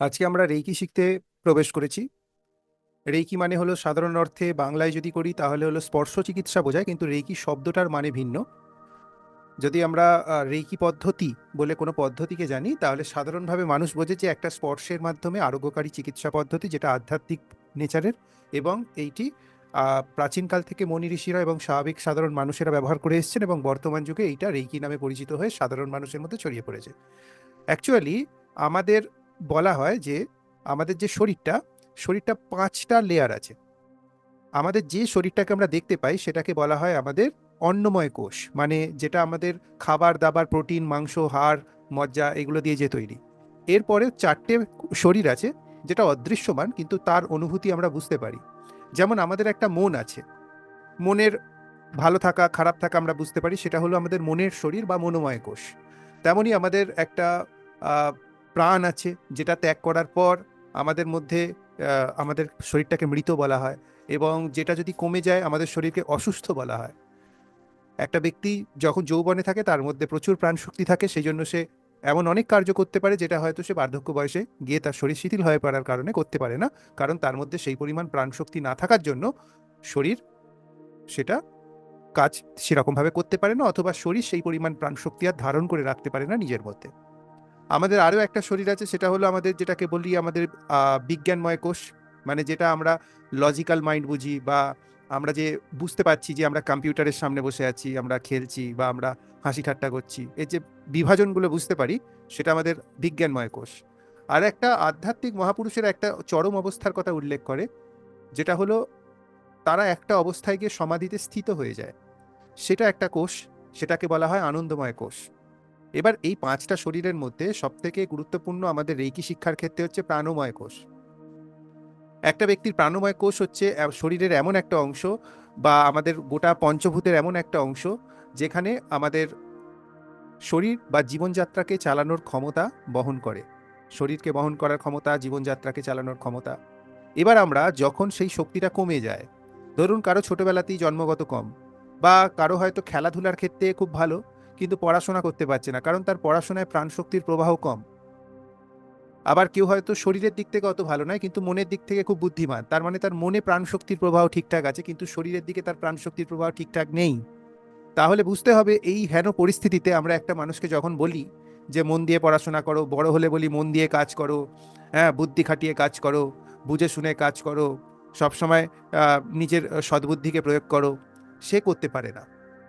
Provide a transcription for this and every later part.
আজকে আমরা রেইকি শিখতে প্রবেশ করেছি। রেইকি মানে হলো সাধারণ অর্থে বাংলায় যদি করি তাহলে হলো স্পর্শ চিকিৎসা বোঝায়, কিন্তু রেইকি শব্দটার মানে ভিন্ন। যদি আমরা রেইকি পদ্ধতি বলে কোনো পদ্ধতিকে জানি, তাহলে সাধারণভাবে মানুষ বোঝে যে একটা স্পর্শের মাধ্যমে আরোগ্যকারী চিকিৎসা পদ্ধতি যেটা আধ্যাত্মিক নেচারের এবং এইটি প্রাচীনকাল থেকে মনি ঋষিরা এবং স্বাভাবিক সাধারণ মানুষেরা ব্যবহার করে এসেছেন এবং বর্তমান যুগে এইটা রেইকি নামে পরিচিত হয়ে সাধারণ মানুষের মধ্যে ছড়িয়ে পড়েছে। অ্যাকচুয়ালি আমাদের বলা হয় যে, আমাদের যে শরীরটা শরীরটা পাঁচটা লেয়ার আছে। আমাদের যে শরীরটাকে আমরা দেখতে পাই, সেটাকে বলা হয় আমাদের অন্নময় কোষ মানে যেটা আমাদের খাবার, দাবার, প্রোটিন, মাংস, হাড়, মজ্জা এগুলো দিয়ে যে তৈরি। এরপরে চারটে শরীর আছে, যেটা অদৃশ্যমান, কিন্তু তার অনুভূতি আমরা বুঝতে পারি। যেমন আমাদের একটা মন আছে, মনের ভালো থাকা, খারাপ থাকা আমরা বুঝতে পারি, সেটা হলো আমাদের মনের শরীর বা মনোময় কোষ। তেমনই আমাদের একটা প্রাণ আছে যেটা ত্যাগ করার পর আমাদের মধ্যে আমাদের শরীরটাকে মৃত বলা হয় এবং যেটা যদি কমে যায় আমাদের শরীরকে অসুস্থ বলা হয়। একটা ব্যক্তি যখন যৌবনে থাকে তার মধ্যে প্রচুর প্রাণশক্তি থাকে সেই জন্য সে এমন অনেক কার্য করতে পারে যেটা হয়তো সে বার্ধক্য বয়সে গিয়ে তার শরীর শিথিল হয়ে পড়ার কারণে করতে পারে না। কারণ তার মধ্যে সেই পরিমাণ প্রাণশক্তি না থাকার জন্য শরীর সেটা কাজ সেরকমভাবে করতে পারে না অথবা শরীর সেই পরিমাণ প্রাণশক্তি আর ধারণ করে রাখতে পারে না নিজের মধ্যে। আমাদের আরও একটা শরীর আছে, সেটা হলো আমাদের যেটাকে বলি আমাদের বিজ্ঞানময় কোষ। মানে যেটা আমরা লজিক্যাল মাইন্ড বুঝি বা আমরা যে বুঝতে পারছি যে আমরা কম্পিউটারের সামনে বসে আছি, আমরা খেলছি বা আমরা হাসি ঠাট্টা করছি, এই যে বিভাজনগুলো বুঝতে পারি, সেটা আমাদের বিজ্ঞানময় কোষ। আর একটা আধ্যাত্মিক মহাপুরুষের একটা চরম অবস্থার কথা উল্লেখ করে, যেটা হলো তারা একটা অবস্থায় গিয়ে সমাধিতে স্থিত হয়ে যায়। সেটা একটা কোষ, সেটাকে বলা হয় আনন্দময় কোষ। এবার এই পাঁচটা শরীরের মধ্যে সবথেকে গুরুত্বপূর্ণ আমাদের রেকি শিক্ষার ক্ষেত্রে হচ্ছে প্রাণময় কোষ। একটা ব্যক্তির প্রাণময় কোষ হচ্ছে শরীরের এমন একটা অংশ বা আমাদের গোটা পঞ্চভূতের এমন একটা অংশ যেখানে আমাদের শরীর বা জীবনযাত্রাকে চালানোর ক্ষমতা বহন করে। শরীরকে বহন করার ক্ষমতা, জীবনযাত্রাকে চালানোর ক্ষমতা। এবার আমরা যখন সেই শক্তিটা কমে যায়, ধরুন কারও ছোটবেলাতেই জন্মগত কম বা কারও হয়তো খেলাধুলার ক্ষেত্রে খুব ভালো কিন্তু পড়াশোনা করতে পারছে না, কারণ তার পড়াশোনায় প্রাণশক্তির প্রবাহ কম। আবার কেউ হয়তো শরীরের দিক থেকে অত ভালো নয়, কিন্তু মনের দিক থেকে খুব বুদ্ধিমান। তার মানে তার মনে প্রাণশক্তির প্রবাহ ঠিকঠাক আছে, কিন্তু শরীরের দিকে তার প্রাণশক্তির প্রবাহ ঠিকঠাক নেই। তাহলে বুঝতে হবে এই হেন পরিস্থিতিতে আমরা একটা মানুষকে যখন বলি যে, মন দিয়ে পড়াশোনা করো, বড় হলে বলি মন দিয়ে কাজ করো হ্যাঁ বুদ্ধি খাটিয়ে কাজ করো, বুঝে শুনে কাজ করো সবসময় নিজের সদ্বুদ্ধিকে প্রয়োগ করো, সে করতে পারে না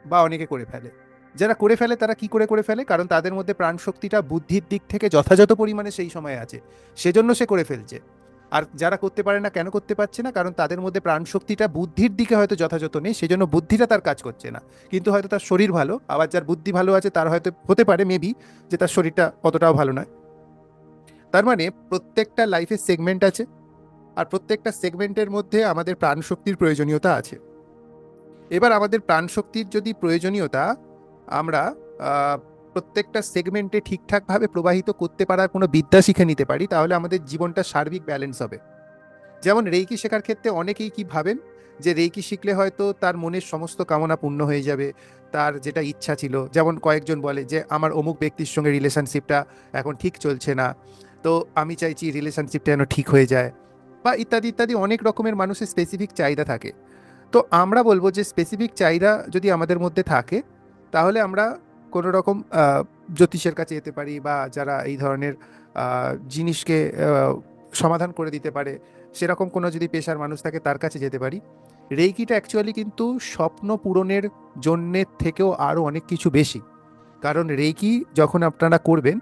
বা অনেকে করে ফেলে। যারা করে ফেলে, তারা কি করে করে ফেলে? কারণ তাদের মধ্যে প্রাণশক্তিটা বুদ্ধির দিক থেকে যথাযথ পরিমাণে সেই সময় আছে। সেজন্য সে করে ফেলছে। আর যারা করতে পারে না, কেন করতে পারছে না? কারণ তাদের মধ্যে প্রাণশক্তিটা বুদ্ধির দিকে হয়তো যথাযথ নেই, সেজন্য বুদ্ধিটা তার কাজ করছে না। কিন্তু হয়তো তার শরীর ভালো, আবার যার বুদ্ধি ভালো আছে, তার হয়তো হতে পারে মেবি যে তার শরীরটা অতটাও ভালো নয়। তার মানে প্রত্যেকটা লাইফের সেগমেন্ট আছে, আর প্রত্যেকটা সেগমেন্টের মধ্যে আমাদের প্রাণশক্তির প্রয়োজনীয়তা আছে। এবার আমাদের প্রাণশক্তির যদি প্রয়োজনীয়তা আমরা প্রত্যেকটা সেগমেন্টে ঠিকঠাকভাবে প্রবাহিত করতে পারার কোনো বিদ্যা শিখে নিতে পারি, তাহলে আমাদের জীবনটা সার্বিক ব্যালেন্স হবে। যেমন রেইকি শেখার ক্ষেত্রে অনেকেই কি ভাবেন? যে রেইকি শিখলে হয়তো তার মনের সমস্ত কামনা পূর্ণ হয়ে যাবে, তার যেটা ইচ্ছা ছিল। যেমন কয়েকজন বলে যে, আমার অমুক ব্যক্তির সঙ্গে রিলেশনশিপটা এখন ঠিক চলছে না। তো আমি চাইছি রিলেশনশিপটা যেন ঠিক হয়ে যায়। বা ইত্যাদি ইত্যাদি অনেক রকমের মানুষের স্পেসিফিক চাহিদা থাকে। তো আমরা বলব যে স্পেসিফিক চাহিদা যদি আমাদের মধ্যে থাকে তাহলে আমরা কোনো রকম জ্যোতিষের কাছে যেতে পারি বা যারা এই ধরনের জিনিসকে সমাধান করে দিতে পারে, সেরকম কোনো যদি পেশার মানুষ থাকে তার কাছে যেতে পারি। রেইকিটা অ্যাকচুয়ালি কিন্তু স্বপ্ন পূরণের জন্যের থেকেও আরও অনেক কিছু বেশি। কারণ রেইকি যখন আপনারা করবেন,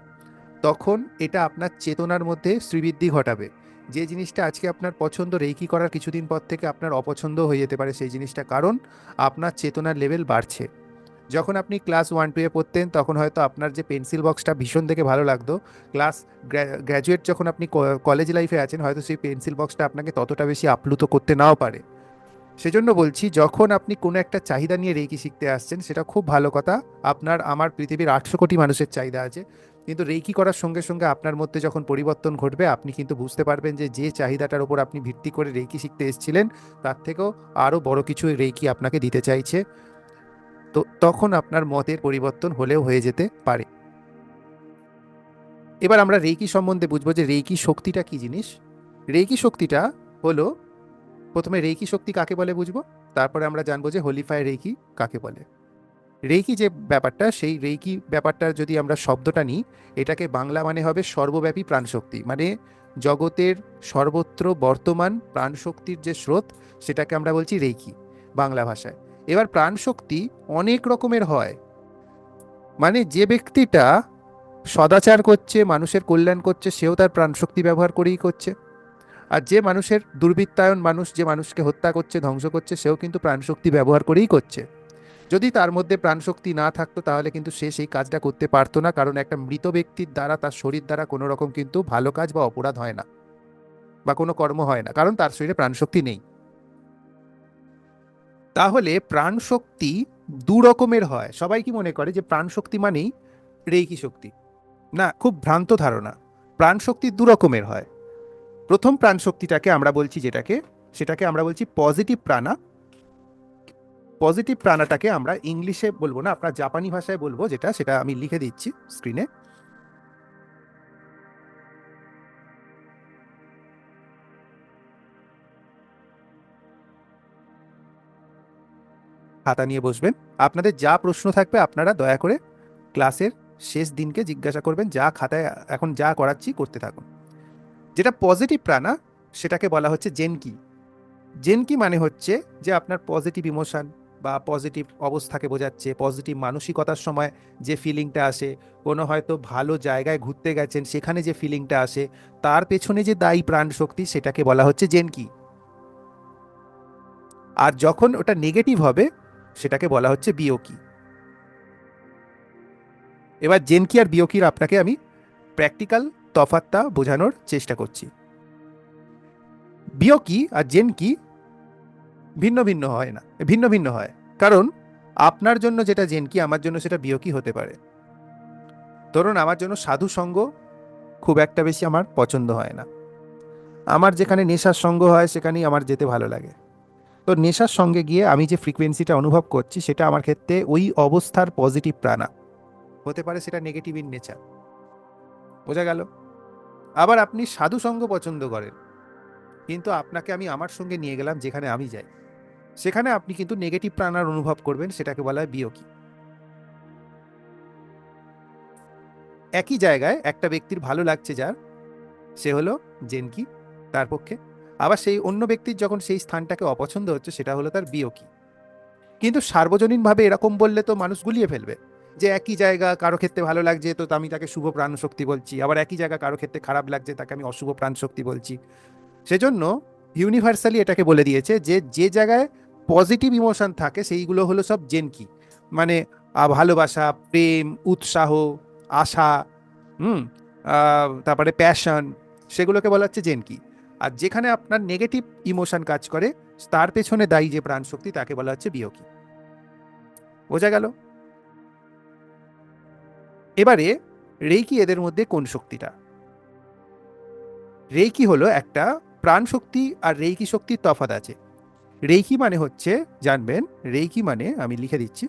তখন এটা আপনার চেতনার মধ্যে শ্রীবৃদ্ধি ঘটাবে। যে জিনিসটা আজকে আপনার পছন্দ, রেইকি করার কিছুদিন পর থেকে আপনার অপছন্দ হয়ে যেতে পারে সেই জিনিসটা। কারণ আপনার চেতনার লেভেল বাড়ছে। যখন আপনি ক্লাস ওয়ান টুয়ে পড়তেন, তখন হয়তো আপনার যে পেন্সিল বক্সটা ভীষণ দেখে ভালো লাগতো। ক্লাস গ্র্যাজুয়েট যখন আপনি কলেজ লাইফে আছেন, হয়তো সেই পেন্সিল বক্সটা আপনাকে ততটা বেশি আপ্লুত করতে নাও পারে। সেজন্য বলছি, যখন আপনি কোনো একটা চাহিদা নিয়ে রেইকি শিখতে আসছেন, সেটা খুব ভালো কথা। আপনার, আমার পৃথিবীর আটশো কোটি মানুষের চাহিদা আছে। কিন্তু রেইকি করার সঙ্গে সঙ্গে আপনার মধ্যে যখন পরিবর্তন ঘটবে, আপনি কিন্তু বুঝতে পারবেন যে যে চাহিদাটার উপর আপনি ভিত্তি করে রেইকি শিখতে এসেছিলেন, তার থেকেও আরও বড় কিছু রেইকি আপনাকে দিতে চাইছে। তো তখন আপনার মতের পরিবর্তন হলেও হয়ে যেতে পারে। এবার আমরা রেকি সম্বন্ধে বুঝব যে রেইকি শক্তিটা কি জিনিস? রেকি শক্তিটা হলো, প্রথমে রেকি শক্তি কাকে বলে বুঝব? তারপরে আমরা জানব যে হোলিফাই রেকি কাকে বলে। রেকি যে ব্যাপারটা, সেই রেইকি ব্যাপারটার যদি আমরা শব্দটা নিই, এটাকে বাংলা মানে হবে সর্বব্যাপী প্রাণশক্তি। মানে জগতের সর্বত্র বর্তমান প্রাণশক্তির যে স্রোত, সেটাকে আমরা বলছি রেকি বাংলা ভাষায়। এবার প্রাণশক্তি অনেক রকমের হয়। মানে যে ব্যক্তিটা সদাচার করছে, মানুষের কল্যাণ করছে, সেও তার প্রাণশক্তি ব্যবহার করেই করছে। আর যে মানুষের দুর্বৃত্তায়ন মানুষ, যে মানুষকে হত্যা করছে, ধ্বংস করছে, সেও কিন্তু প্রাণশক্তি ব্যবহার করেই করছে। যদি তার মধ্যে প্রাণশক্তি না থাকতো, তাহলে কিন্তু সে সেই কাজটা করতে পারতো না, কারণ একটা মৃত ব্যক্তির দ্বারা, তার শরীর দ্বারা কোনো রকম কিন্তু ভালো কাজ বা অপরাধ হয় না। বা কোনো কর্ম হয় না, কারণ তার শরীরে প্রাণশক্তি নেই। তাহলে প্রাণশক্তি দু রকমের হয়। সবাই কি মনে করে যে প্রাণশক্তি মানেই রেকি শক্তি? না, খুব ভ্রান্ত ধারণা। প্রাণশক্তি দু রকমের হয়। প্রথম প্রাণশক্তিটাকে আমরা বলছি যেটাকে, সেটাকে আমরা বলছি পজিটিভ প্রাণা পজিটিভ প্রাণাটাকে আমরা ইংলিশে বলব না আপনার জাপানি ভাষায় বলব যেটা, সেটা আমি লিখে দিচ্ছি স্ক্রিনে খাতা নিয়ে বসবেন। আপনাদের যা প্রশ্ন থাকবে আপনারা দয়া করে ক্লাসের শেষ দিনকে জিজ্ঞাসা করবেন, যা খাতায় এখন যা করাচ্ছি করতে থাকুন। যেটা পজিটিভ প্রাণা সেটাকে বলা হচ্ছে জেনকি জেনকি মানে হচ্ছে যে আপনার পজিটিভ ইমোশান বা পজিটিভ অবস্থাকে বোঝাচ্ছে পজিটিভ মানসিকতার সময় যে ফিলিংটা আসে, কোনো হয়তো ভালো জায়গায় ঘুরতে গেছেন, সেখানে যে ফিলিংটা আসে, তার পেছনে যে দায়ী প্রাণ শক্তি, সেটাকে বলা হচ্ছে জেনকি আর যখন ওটা নেগেটিভ হবে সেটাকে বলা হচ্ছে বিয়োকি এবার জেনকি আর বিয়োকির আপনাকে আমি প্র্যাকটিক্যাল তফাতটা বোঝানোর চেষ্টা করছি। বিয়োকি আর জেনকি ভিন্ন ভিন্ন হয় না, ভিন্ন ভিন্ন হয়। কারণ আপনার জন্য যেটা জেনকি আমার জন্য সেটা বিয়োকি হতে পারে। ধরুন আমার জন্য সাধু সঙ্গ খুব একটা বেশি আমার পছন্দ হয় না। আমার যেখানে নেশার সঙ্গ হয়, সেখানেই আমার যেতে ভালো লাগে। তো নেশার সঙ্গে গিয়ে আমি যে ফ্রিকোয়েন্সিটা অনুভব করছি, সেটা আমার ক্ষেত্রে ওই অবস্থার পজিটিভ প্রাণা হতে পারে সেটা নেগেটিভ ইন নেচার বোঝা গেল? আবার আপনি সাধু সঙ্গ পছন্দ করেন, কিন্তু আপনাকে আমি আমার সঙ্গে নিয়ে গেলাম যেখানে আমি যাই। সেখানে আপনি কিন্তু নেগেটিভ প্রাণার অনুভব করবেন, সেটাকে বলা হয় বিয়োগী। একই জায়গায় একটা ব্যক্তির ভালো লাগছে যার, সে হলো জেনকি, তার পক্ষে। আবার সেই অন্য ব্যক্তির যখন সেই স্থানটাকে অপছন্দ হচ্ছে, সেটা হলো তার বিয়োগী কিন্তু সার্বজনীনভাবে এরকম বললে তো মানুষ গুলিয়ে ফেলবে যে একই জায়গা কারও ক্ষেত্রে ভালো লাগছে, তো আমি তাকে শুভ প্রাণ শক্তি বলছি। আবার একই জায়গা কারও ক্ষেত্রে খারাপ লাগছে, তাকে আমি অশুভ প্রাণ শক্তি বলছি। সেজন্য ইউনিভার্সালি এটাকে বলে দিয়েছে যে যে জায়গায় পজিটিভ ইমোশন থাকে, সেইগুলো হলো সব জেনকি মানে ভালোবাসা, প্রেম, উৎসাহ, আশা, হুম তারপরে প্যাশন সেগুলোকে বলা হচ্ছে জেনকি আর যেখানে আপনার নেগেটিভ ইমোশন কাজ করে, তার পেছনে দায়ী যে প্রাণ শক্তি তাকে বলা হচ্ছে বিয়োগী। বোঝা গেল? এবারে রেইকি এদের মধ্যে কোন শক্তিটা? রেইকি হলো একটা প্রাণ শক্তি আর রেইকি শক্তির তফাৎ আছে। রেইকি মানে হচ্ছে, জানবেন, রেইকি মানে আমি লিখে দিচ্ছি।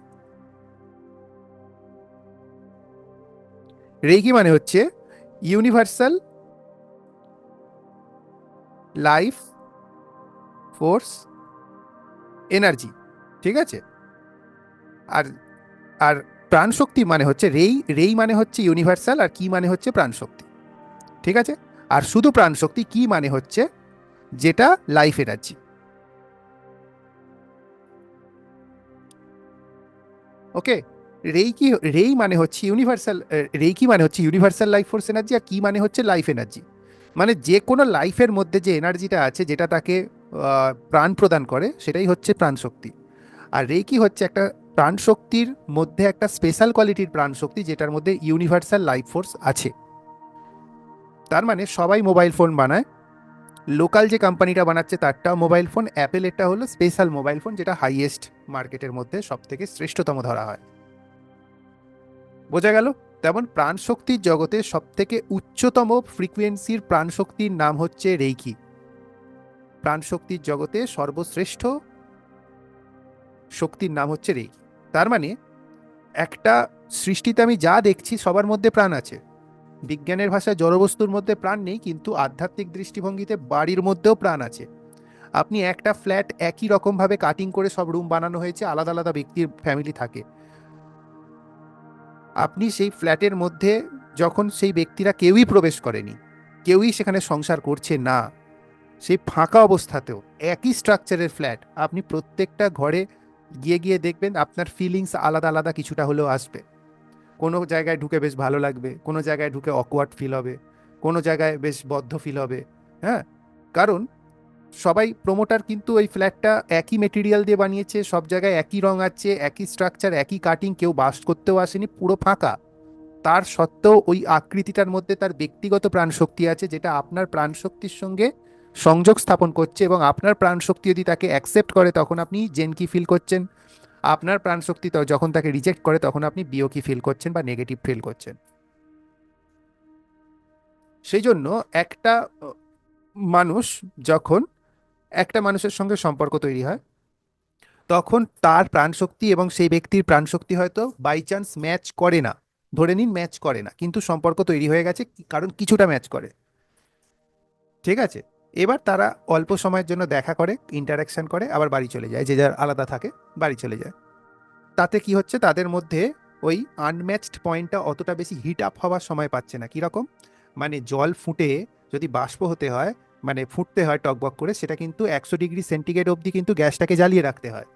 রেইকি মানে হচ্ছে ইউনিভার্সাল লাইফ, ফোর্স, এনার্জি, ঠিক আছে? আর আর প্রাণশক্তি মানে হচ্ছে রেই রেই মানে হচ্ছে ইউনিভার্সাল আর কি মানে হচ্ছে প্রাণশক্তি, ঠিক আছে? আর শুধু প্রাণশক্তি, কি মানে হচ্ছে? যেটা লাইফ এনার্জি। ওকে? রেই কি, রেই মানে হচ্ছে ইউনিভার্সাল রেই কি মানে হচ্ছে ইউনিভার্সাল লাইফ ফোর্স এনার্জি আর কি মানে হচ্ছে লাইফ এনার্জি? মানে যে কোনো লাইফের মধ্যে যে এনার্জিটা আছে, যেটা তাকে প্রাণ প্রদান করে, সেটাই হচ্ছে প্রাণশক্তি। আর রেইকি হচ্ছে একটা প্রাণশক্তির মধ্যে একটা স্পেশাল কোয়ালিটির প্রাণশক্তি, যেটার মধ্যে ইউনিভার্সাল লাইফ ফোর্স আছে। তার মানে সবাই মোবাইল ফোন বানায়। লোকাল যে কোম্পানিটা বানাচ্ছে, তারটাও মোবাইল ফোন অ্যাপেল এটা হলো স্পেশাল মোবাইল ফোন, যেটা হাইয়েস্ট মার্কেটের মধ্যে সব থেকে শ্রেষ্ঠতম ধরা হয়। বোঝা গেল? তেমন প্রাণশক্তির জগতে সব থেকে উচ্চতম ফ্রিকোয়েন্সির প্রাণশক্তির নাম হচ্ছে রেইকি। প্রাণশক্তির জগতে সর্বশ্রেষ্ঠ শক্তির নাম হচ্ছে রেইকি। তার মানে একটা সৃষ্টিতে আমি যা দেখছি সবার মধ্যে প্রাণ আছে। বিজ্ঞানের ভাষায় জড়বস্তুর মধ্যে প্রাণ নেই, কিন্তু আধ্যাত্মিক দৃষ্টিভঙ্গিতে বাড়ির মধ্যেও প্রাণ আছে। আপনি একটা ফ্ল্যাট একই রকমভাবে কাটিং করে সব রুম বানানো হয়েছে, আলাদা আলাদা ব্যক্তির ফ্যামিলি থাকে। আপনি সেই ফ্ল্যাটের মধ্যে যখন সেই ব্যক্তিরা কেউই প্রবেশ করেনি, কেউই সেখানে সংসার করছে না, সেই ফাঁকা অবস্থাতেও একই স্ট্রাকচারের ফ্ল্যাট, আপনি প্রত্যেকটা ঘরে গিয়ে গিয়ে দেখবেন আপনার ফিলিংস আলাদা আলাদা কিছুটা হলেও আসবে। কোনো জায়গায় ঢুকে বেশ ভালো লাগবে, কোনো জায়গায় ঢুকে অকওয়ার্ড ফিল হবে, কোনো জায়গায় বেশ বদ্ধ ফিল হবে হ্যাঁ? কারণ সবাই প্রমোটার কিন্তু ওই ফ্ল্যাটটা একই মেটেরিয়াল দিয়ে বানিয়েছে, সব জায়গায় একই রং আছে, একই স্ট্রাকচার একই কাটিং কেউ বাস করতেও আসেনি, পুরো ফাঁকা। তার সত্ত্বেও ওই আকৃতিটার মধ্যে তার ব্যক্তিগত প্রাণশক্তি আছে, যেটা আপনার প্রাণশক্তির সঙ্গে সংযোগ স্থাপন করছে এবং আপনার প্রাণশক্তি যদি তাকে অ্যাকসেপ্ট করে, তখন আপনি জেনকি ফিল করছেন। আপনার প্রাণশক্তি যখন তাকে রিজেক্ট করে, তখন আপনি বিয়োকি ফিল করছেন বা নেগেটিভ ফিল করছেন। সেই জন্য একটা মানুষ যখন একটা মানুষের সঙ্গে সম্পর্ক তৈরি হয়। তখন তার প্রাণশক্তি এবং সেই ব্যক্তির প্রাণশক্তি হয়তো বাই চান্স ম্যাচ করে না। ধরে নিন ম্যাচ করে না। কিন্তু সম্পর্ক তৈরি হয়ে গেছে, কারণ কিছুটা ম্যাচ করে। ঠিক আছে? এবার তারা অল্প সময়ের জন্য দেখা করে ইন্টারাকশন করে, আবার বাড়ি চলে যায়। যে যার আলাদা থাকে, বাড়ি চলে যায়। তাতে কি হচ্ছে? তাদের মধ্যে ওই আনম্যাচড পয়েন্টটা অতটা বেশি হিট আপ হওয়ার সময় পাচ্ছে না। কীরকম? মানে জল ফুটে যদি বাষ্প হতে হয় মানে ফুটতে হয় টকবক করে, সেটা কিন্তু একশো ডিগ্রি সেন্টিগ্রেড অবধি কিন্তু গ্যাসটাকে জ্বালিয়ে রাখতে হয়।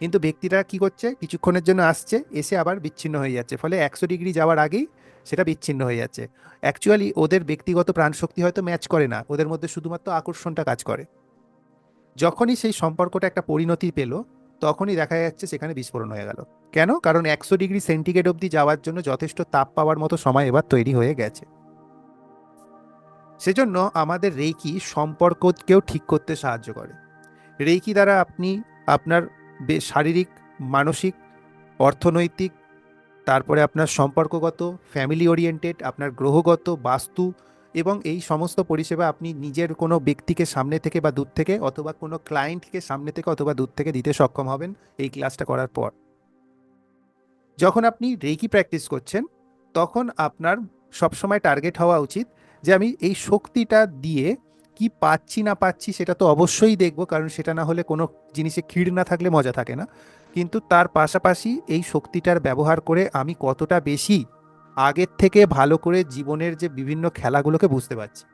কিন্তু ব্যক্তিরা কি করছে? কিছুক্ষণের জন্য আসছে, এসে আবার বিচ্ছিন্ন হয়ে যাচ্ছে। ফলে একশো ডিগ্রি যাওয়ার আগেই সেটা বিচ্ছিন্ন হয়ে যাচ্ছে। অ্যাকচুয়ালি ওদের ব্যক্তিগত প্রাণশক্তি হয়তো ম্যাচ করে না, ওদের মধ্যে শুধুমাত্র আকর্ষণটা কাজ করে। যখনই সেই সম্পর্কটা একটা পরিণতি পেল, তখনই দেখা যাচ্ছে সেখানে বিস্ফোরণ হয়ে গেল। কেন? কারণ একশো ডিগ্রি সেন্টিগ্রেড অবধি যাওয়ার জন্য যথেষ্ট তাপ পাওয়ার মতো সময় এবার তৈরি হয়ে গেছে। সেজন্য আমাদের রেকি সম্পর্ককেও ঠিক করতে সাহায্য করে। রেকি দ্বারা আপনি আপনার শারীরিক, মানসিক, অর্থনৈতিক, তারপরে আপনার সম্পর্কগত ফ্যামিলি ওরিয়েন্টেড আপনার গ্রহগত, বাস্তু এবং এই সমস্ত পরিষেবা আপনি নিজের কোনো ব্যক্তিকে সামনে থেকে বা দূর থেকে অথবা কোনো ক্লায়েন্টকে সামনে থেকে অথবা দূর থেকে দিতে সক্ষম হবেন এই ক্লাসটা করার পর। যখন আপনি রেকি প্র্যাকটিস করছেন, তখন আপনার সবসময় টার্গেট হওয়া উচিত যে আমি এই শক্তিটা দিয়ে কি পাচ্ছি না পাচ্ছি সেটা তো অবশ্যই দেখব, কারণ সেটা না হলে কোনো জিনিসে ক্ষীর না থাকলে মজা থাকে না। কিন্তু তার পাশাপাশি এই শক্তিটার ব্যবহার করে আমি কতটা বেশি আগের থেকে ভালো করে জীবনের যে বিভিন্ন খেলাগুলোকে বুঝতে পারছি।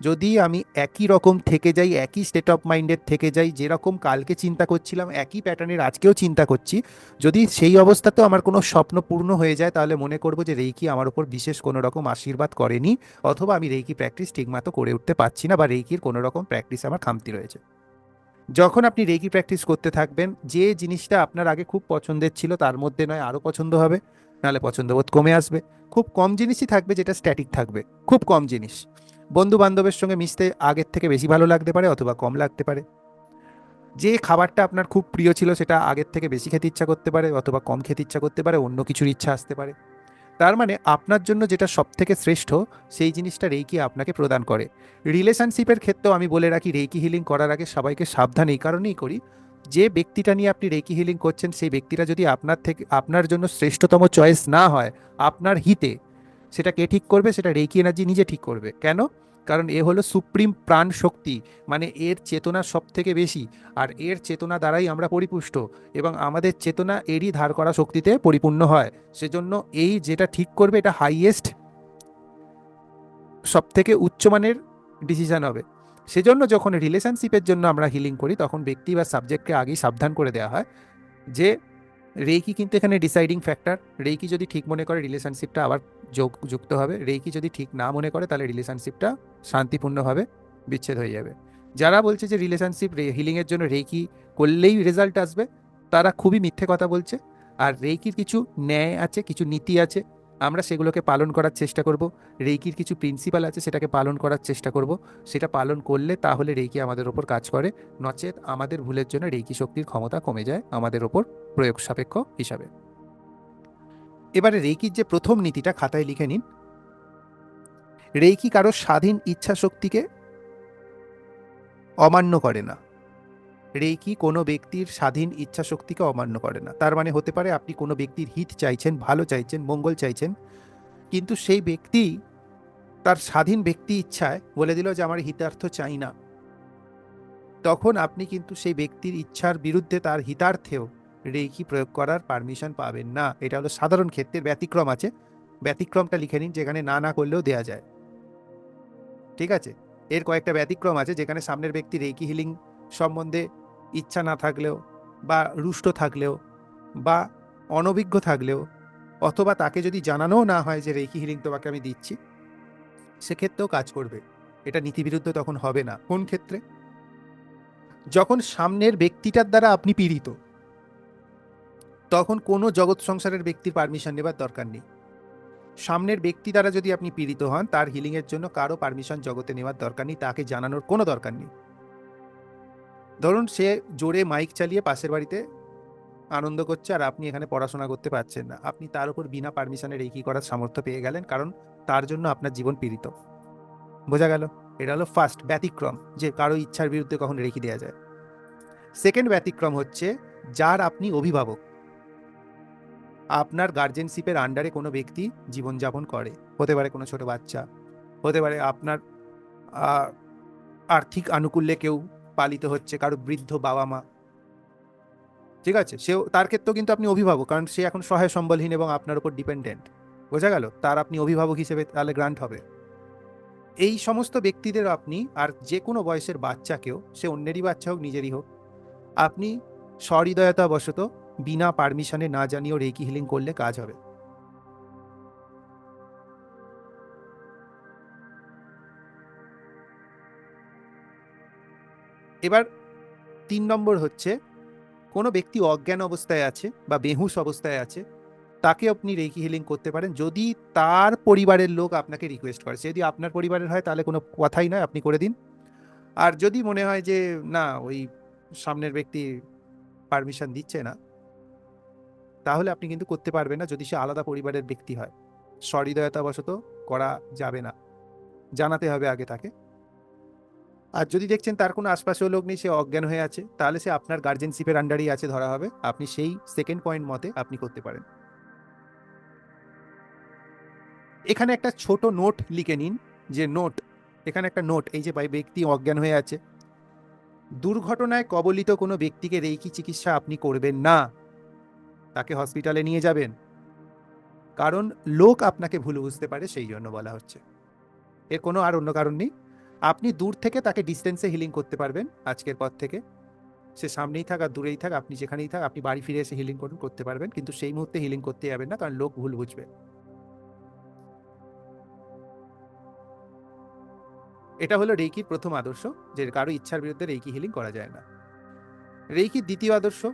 যদি আমি একই রকম থেকে যাই, একই স্টেট অফ মাইন্ডের থেকে যাই, যেরকম কালকে চিন্তা করছিলাম, একই প্যাটার্নের আজকেও চিন্তা করছি, যদি সেই অবস্থাতেও আমার কোনো স্বপ্ন পূর্ণ হয়ে যায়, তাহলে মনে করব যে রেইকি আমার উপর বিশেষ কোনো রকম আশীর্বাদ করেনি, অথবা আমি রেইকি প্র্যাকটিস ঠিকমতো করে উঠতে পারছি না, বা রেইকির কোনো রকম প্র্যাকটিস আমার খামতি রয়েছে। যখন আপনি রেকি প্র্যাকটিস করতে থাকবেন, যে জিনিসটা আপনার আগে খুব পছন্দের ছিল, তার মধ্যে নয়, আরও পছন্দ হবে, নাহলে পছন্দবোধ কমে আসবে। খুব কম জিনিসই থাকবে, যেটা স্ট্যাটিক থাকবে। খুব কম জিনিস। বন্ধু বান্ধবের সঙ্গে মিশতে আগের থেকে বেশি ভালো লাগতে পারে অথবা কম লাগতে পারে। যে খাবারটা আপনার খুব প্রিয় ছিল সেটা আগের থেকে বেশি খেতে ইচ্ছা করতে পারে অথবা কম খেতে ইচ্ছা করতে পারে, অন্য কিছুর ইচ্ছা আসতে পারে। তার মানে আপনার জন্য যেটা সব থেকে শ্রেষ্ঠ, সেই জিনিসটা রেইকি আপনাকে প্রদান করে। রিলেশনশিপের ক্ষেত্রেও আমি বলে রাখি রেকি হিলিং করার আগে সবাইকে সাবধান এই কারণেই করি, যে ব্যক্তিটা নিয়ে আপনি রেকি হিলিং করছেন, সেই ব্যক্তিটা যদি আপনার থেকে, আপনার জন্য শ্রেষ্ঠতম চয়েস না হয়, আপনার হিতে সেটা কে ঠিক করবে? সেটা রেকি এনার্জি নিজে ঠিক করবে। কেন? কারণ এ হলো সুপ্রিম প্রাণ শক্তি মানে এর চেতনা সব থেকে বেশি। আর এর চেতনা দ্বারাই আমরা পরিপুষ্ট এবং আমাদের চেতনা এরই ধার করা শক্তিতে পরিপূর্ণ হয়। সেজন্য এই যেটা ঠিক করবে এটা হাইয়েস্ট সব থেকে উচ্চমানের ডিসিশন হবে। সেজন্য যখন রিলেশনশিপের জন্য আমরা হিলিং করি, তখন ব্যক্তি বা সাবজেক্টকে আগেই সাবধান করে দেওয়া হয় যে রেইকি কিন্তু এখানে ডিসাইডিং ফ্যাক্টর রেইকি যদি ঠিক মনে করে রিলেশনশিপটা আবার যোগ, যুক্ত হবে। রেইকি যদি ঠিক না মনে করে, তাহলে রিলেশনশিপটা শান্তিপূর্ণভাবে বিচ্ছেদ হয়ে যাবে। যারা বলছে যে রিলেশনশিপ হিলিংয়ের জন্য রেইকি করলেই রেজাল্ট আসবে, তারা খুবই মিথ্যে কথা বলছে। আর রেইকির কিছু ন্যায় আছে, কিছু নীতি আছে, আমরা সেগুলোকে পালন করার চেষ্টা করব। রেইকির কিছু প্রিন্সিপাল আছে, সেটাকে পালন করার চেষ্টা করব। সেটা পালন করলে তাহলে রেইকি আমাদের ওপর কাজ করে। নচেত আমাদের ভুলের জন্য রেইকি শক্তির ক্ষমতা কমে যায় আমাদের ওপর প্রয়োগ সাপেক্ষ হিসাবে। এবারে রেকির যে প্রথম নীতিটা খাতায় লিখে নিন। রেইকি কারও স্বাধীন ইচ্ছা শক্তিকে অমান্য করে না। রেইকি কোনো ব্যক্তির স্বাধীন ইচ্ছা শক্তিকে অমান্য করে না। তার মানে হতে পারে আপনি কোনো ব্যক্তির হিত চাইছেন, ভালো চাইছেন, মঙ্গল চাইছেন, কিন্তু সেই ব্যক্তি তার স্বাধীন ব্যক্তি ইচ্ছায় বলে দিল যে আমার হিতার্থ চাই না। তখন আপনি কিন্তু সেই ব্যক্তির ইচ্ছার বিরুদ্ধে তার হিতার্থেও রেকি প্রয়োগ করার পারমিশন পাবেন না। এটা হলো সাধারণ ক্ষেত্রের ব্যতিক্রম আছে। ব্যতিক্রমটা লিখে নিন যেখানে না না করলেও দেয়া যায়। ঠিক আছে? এর কয়েকটা ব্যতিক্রম আছে যেখানে সামনের ব্যক্তি রেকি হিলিং সম্বন্ধে ইচ্ছা না থাকলেও বা রুষ্ট থাকলেও বা অনভিজ্ঞ থাকলেও অথবা তাকে যদি জানানোও না হয় যে রেকি হিলিং তোমাকে আমি দিচ্ছি, সেক্ষেত্রেও কাজ করবে। এটা নীতিবিরুদ্ধ তখন হবে না। কোন ক্ষেত্রে? যখন সামনের ব্যক্তিটার দ্বারা আপনি পীড়িত তখন কোনো জগৎ সংসারের ব্যক্তির পারমিশন নেবার দরকার নেই। সামনের ব্যক্তি দ্বারা যদি আপনি পীড়িত হন, তার হিলিংয়ের জন্য কারও পারমিশন জগতে নেওয়ার দরকার নেই, তাকে জানানোর কোনো দরকার নেই। ধরুন, সে জোরে মাইক চালিয়ে পাশের বাড়িতে আনন্দ করছে আর আপনি এখানে পড়াশোনা করতে পারছেন না। আপনি তার উপর বিনা পারমিশনে রেকি করার সামর্থ্য পেয়ে গেলেন, কারণ তার জন্য আপনার জীবন পীড়িত। বোঝা গেল? এটা হলো ফার্স্ট ব্যতিক্রম, যে কারও ইচ্ছার বিরুদ্ধে কখন রেখে দেওয়া যায়। সেকেন্ড ব্যতিক্রম হচ্ছে, যার আপনি অভিভাবক। আপনার গার্জেনশিপের আন্ডারে কোনো ব্যক্তি জীবনযাপন করে। হতে পারে কোনো ছোট বাচ্চা। হতে পারে আপনার আর্থিক আনুকূল্যে কেউ পালিত হচ্ছে, কারও বৃদ্ধ বাবা মা ঠিক আছে? সেও, তার ক্ষেত্রেও কিন্তু আপনি অভিভাবক, কারণ সে এখন সহায় সম্বলহীন এবং আপনার উপর ডিপেন্ডেন্ট বোঝা গেল? তার আপনি অভিভাবক হিসেবে তাহলে গ্রান্ট হবে। এই সমস্ত ব্যক্তিদের আপনি, আর যে কোনো বয়সের বাচ্চাকেও, সে অন্যেরই বাচ্চা হোক, নিজেরই হোক, আপনি সহৃদয়তা বশত বিনা পারমিশনে না জানিয়েও রেকি হিলিং করলে কাজ হবে। এবার তিন নম্বর হচ্ছে, কোনো ব্যক্তি অজ্ঞান অবস্থায় আছে বা বেহুশ অবস্থায় আছে, তাকে আপনি রেকি হিলিং করতে পারেন। যদি তার পরিবারের লোক আপনাকে রিকোয়েস্ট করে যদি আপনার পরিবারের হয়, তাহলে কোনো কথাই নয়, আপনি করে দিন। আর যদি মনে হয় যে, না, ওই সামনের ব্যক্তি পারমিশন দিচ্ছে না তাহলে আপনি কিন্তু করতে পারবেন না যদি সে আলাদা পরিবারের ব্যক্তি হয়। সহৃদয়তাবশত করা যাবে না। জানাতে হবে আগে তাকে। আর যদি দেখছেন তার কোনো আশপাশেও লোক নেই, সে অজ্ঞান হয়ে আছে, তাহলে সে আপনার গার্জেনশিপের আন্ডারেই আছে ধরা হবে। আপনি সেই সেকেন্ড পয়েন্ট মতে আপনি করতে পারেন। এখানে একটা ছোট নোট লিখে নিন, যে নোট এখানে একটা নোট এই যে ব্যক্তি অজ্ঞান হয়ে আছে। দুর্ঘটনায় কবলিত কোনো ব্যক্তিকে রেইকি চিকিৎসা আপনি করবেন না। তাকে হসপিটালে নিয়ে যাবেন। কারণ লোক আপনাকে ভুল বুঝতে পারে সেই জন্য বলা হচ্ছে। এর কোনো আর অন্য কারণ নেই। আপনি দূর থেকে তাকে ডিস্টেন্সে হিলিং করতে পারবেন, আজকের পর থেকে। সে সামনেই থাক আর দূরেই থাক, আপনি যেখানেই থাক, আপনি বাড়ি ফিরে এসে হিলিং করুন, করতে পারবেন। কিন্তু সেই মুহূর্তে হিলিং করতে যাবেন না, কারণ লোক ভুল বুঝবে। এটা হলো রেইকির প্রথম আদর্শ, যে কারও ইচ্ছার বিরুদ্ধে রেইকি হিলিং করা যায় না। রেইকির দ্বিতীয় আদর্শ